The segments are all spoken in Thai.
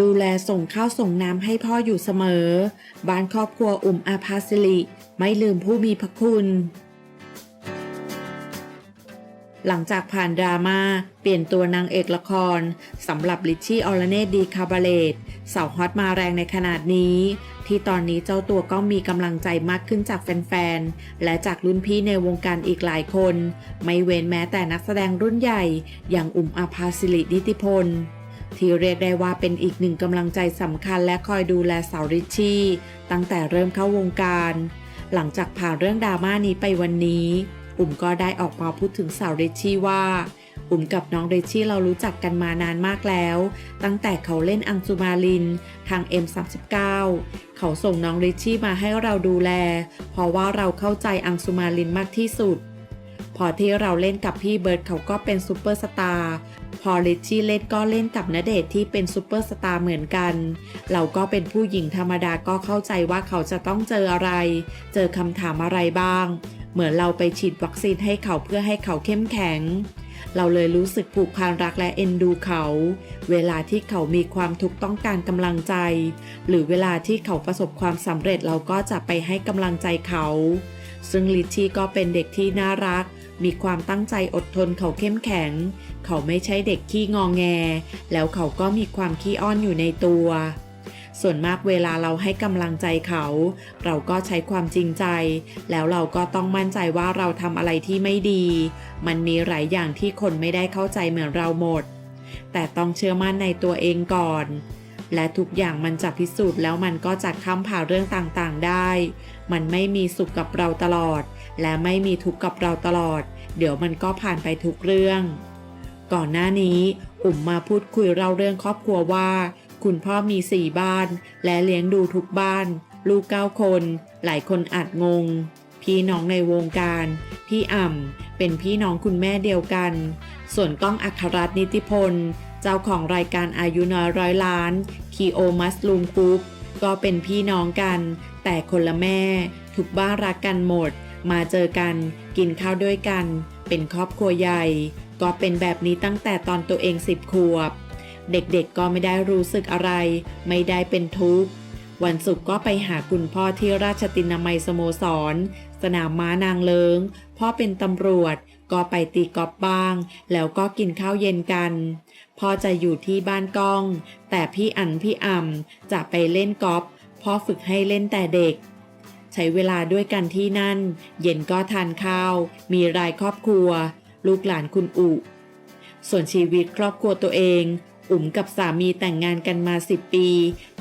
ดูแลส่งข้าวส่งน้ำให้พ่ออยู่เสมอ บ้านครอบครัวอุ่มอาภาสิริไม่ลืมผู้มีพระคุณ หลังจากผ่านดราม่าเปลี่ยนตัวนางเอกละครสำหรับลิชชี่ออลเนตดีคาบาเลตสาวฮอตมาแรงในขนาดนี้ ที่ตอนนี้เจ้าตัวก็มีกำลังใจมากขึ้นจากแฟนๆ และจากรุ่นพี่ในวงการอีกหลายคน ไม่เว้นแม้แต่นักแสดงรุ่นใหญ่ อย่างอุ่มอาภาสิรินิติพลที่เรียกได้ว่าเป็นอีกหนึ่งกำลังใจสำคัญและคอยดูแลสาวริชชี่ ตั้งแต่เริ่มเข้าวงการ หลังจากผ่านเรื่องดราม่านี้ไปวันนี้ อุ่มก็ได้ออกมาพูดถึงสาวริชชี่ว่า อุ่มกับน้องเรชี่เรารู้จักกันมานานมากแล้ว ตั้งแต่เขาเล่นอังสุมาลินทาง M39 เขาส่งน้องเรชี่มาให้เราดูแล เพราะว่าเราเข้าใจอังสุมาลินมากที่สุด พอที่เราเล่นกับพี่เบิร์ดเขาก็เป็นซูเปอร์สตาร์พอลิชชี่เล่นก็เล่นกับณเดชที่เป็นซูเปอร์สตาร์เหมือนกัน เราก็เป็นผู้หญิงธรรมดาก็เข้าใจว่าเขาจะต้องเจออะไร เจอคำถามอะไรบ้าง เหมือนเราไปฉีดวัคซีนให้เขาเพื่อให้เขาเข้มแข็ง เราเลยรู้สึกผูกพันรักและเอ็นดูเขา เวลาที่เขามีความทุกข์ต้องการกำลังใจ หรือเวลาที่เขาประสบความสำเร็จเราก็จะไปให้กำลังใจเขา ซึ่งลิชชี่ก็เป็นเด็กที่น่ารัก มีความตั้งใจอดทนเขาเข้มแข็ง เขาไม่ใช่เด็กขี้งองแง แล้วเขาก็มีความขี้อ้อนอยู่ในตัว ส่วนมากเวลาเราให้กำลังใจเขา เราก็ใช้ความจริงใจ แล้วเราก็ต้องมั่นใจว่าเราทำอะไรที่ไม่ดี มันมีหลายอย่างที่คนไม่ได้เข้าใจเหมือนเราหมด แต่ต้องเชื่อมั่นในตัวเองก่อน และทุกอย่างมันจะพิสูจน์แล้วมันก็จะข้ามผ่านเรื่องต่างๆได้ มันไม่มีสุขกับเราตลอด และไม่มีทุกข์กับเราตลอด เดี๋ยวมันก็ผ่านไปทุกเรื่อง ก่อนหน้านี้ อุ่มมาพูดคุยเล่าเรื่องครอบครัวว่า คุณพ่อมีสี่บ้าน และเลี้ยงดูทุกบ้าน ลูกเก้าคน หลายคนอาจงง พี่น้องในวงการ พี่อ่ำเป็นพี่น้องคุณแม่เดียวกัน ส่วนก้องอัครรัตน์นิติพล เจ้าของรายการอายุน้อยร้อยล้านคีโอมัสลูมกรุ๊ปก็เป็นพี่น้องกัน แต่คนละแม่ ทุกบ้านรักกันหมด มาเจอกัน กินข้าวด้วยกัน เป็นครอบครัวใหญ่ ก็เป็นแบบนี้ตั้งแต่ตอนตัวเองสิบขวบ เด็กๆก็ไม่ได้รู้สึกอะไร ไม่ได้เป็นทุกข์ วันศุกร์ก็ไปหาคุณพ่อที่ราชตินามัยสโมสร สนามม้านางเลิง พ่อเป็นตำรวจ ก็ไปตีกอล์ฟบ้าง แล้วก็กินข้าวเย็นกัน พ่อจะอยู่ที่บ้านก้อง แต่พี่อันพี่อ่ำจะไปเล่นกอล์ฟ พ่อฝึกให้เล่นแต่เด็กใช้เวลาด้วยกันที่นั่น เย็นก็ทานข้าว มีรายครอบครัว ลูกหลานคุณอุ ส่วนชีวิตครอบครัวตัวเอง อุ๋มกับสามีแต่งงานกันมา 10 ปี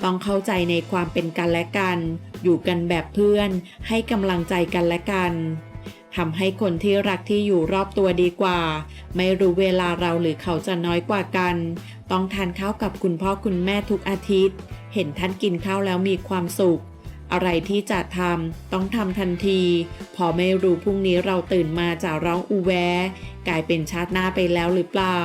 ต้องเข้าใจในความเป็นกันและกัน อยู่กันแบบเพื่อน ให้กำลังใจกันและกันทำให้คนที่รักที่อยู่รอบตัวดีกว่า ไม่รู้เวลาเราหรือเขาจะน้อยกว่ากัน ต้องทานข้าวกับคุณพ่อคุณแม่ทุกอาทิตย์ เห็นท่านกินข้าวแล้วมีความสุข อะไรที่จะทำต้องทำทันที พอไม่รู้พรุ่งนี้เราตื่นมาจะร้องอูแวกลายเป็นชาติหน้าไปแล้วหรือเปล่า